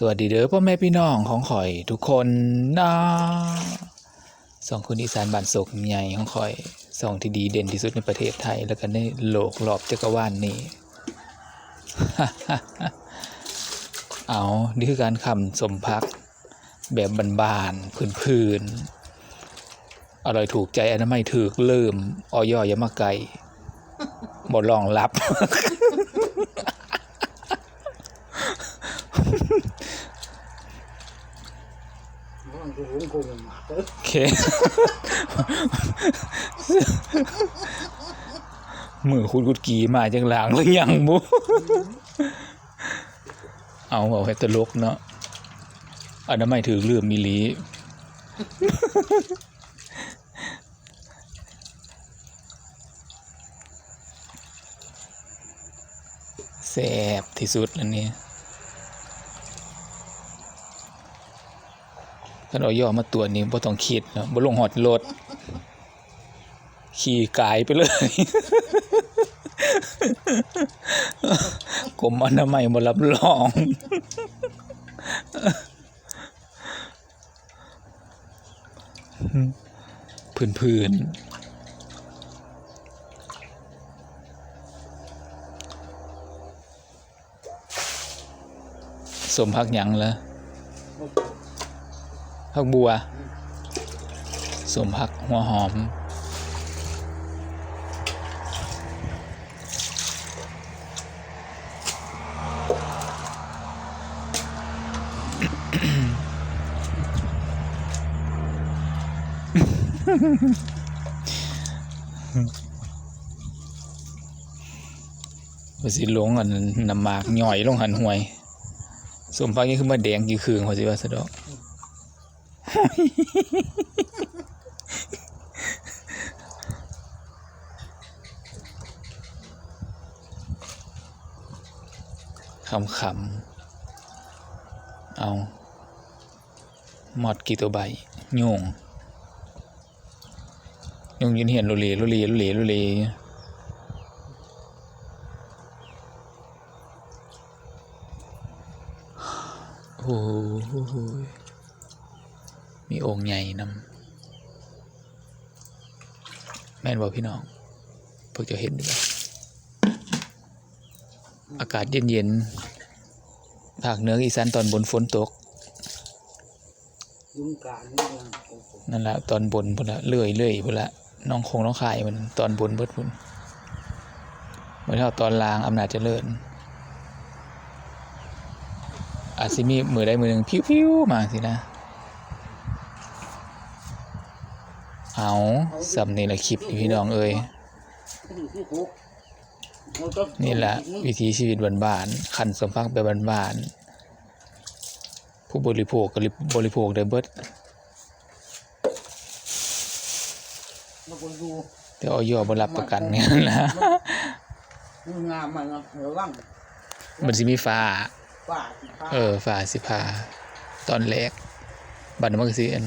สวัสดีเด้อพ่อแม่พี่น้องของข่อยทุกคนนะสองคนอีสานบ้านศกใหญ่ของข่อยสองที่ดีเด่นที่สุดในประเทศไทย แล้วก็ในโลกรอบจักรวาลนี้เอานี่คือการคำสมพัก แบบบานๆพื้นๆอร่อยถูกใจอนามัยถือเริ่มออยอยามาไกลบ่รองรับ มันคือหุงคงหมากเด้อ โอเค มือคุณกุดกีมาจังหลางหรือยังบุเอาเอาให้ตลกเนาะอันนั้นไม่ถือเรื่องมิลีแซ่บที่สุดอันนี้ ถ้าเราย่อมาตัวนี้บ่ต้องคิดเนาะบ่ลงหอดรถขี่กายไปเลยกรมอนามัยมารับรอง พื้นพื้นสมพักยังละ พักบัวสมพักหัวหอม ว่าสิลงอันน้ำหมากย่อยลงหันห่วยสมพักนี่คือมาแดงกี่คืนว่าสิว่าสะดอก คำคำๆ เอาหมอดกี่ตัวใบโยงโยงยืนเห็นโรเลโรเลโรเลโรเลโอ้โห มีองค์ใหญ่นำแม่นบอกพี่น้องพวกจะเห็นด้วยอากาศเย็นๆภาคเหนืออีสานตอนบนฝนตกนั่นแหละตอนบนพุ่นละเลื่อยเลื่อยพุ่นละน้องคงน้องขายมันตอนบนเบิดพุ่นเมื่อเท่าตอนลางอำนาจเจริญอาจสิมีมือใดมือหนึ่งพิ้วพิ้วๆมาสินะ เอาสำนี่ละคลิปพี่น้องเอ้ยนี่แหละวิถีชีวิตบ้านๆขันสมพักแบบบ้านๆผู้บริโภคก็บริโภคได้เบิดมันก็ดูแต่ออยบ่รับประกันเนี่ยนะมันงามมันระวังมันสิมีฟ้าเออฝ่าสิพาตอนแรกบัตรมันก็สิอัน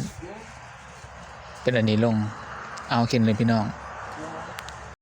เป็นอันนี้ลง เอาเข็นเลยพี่น้อง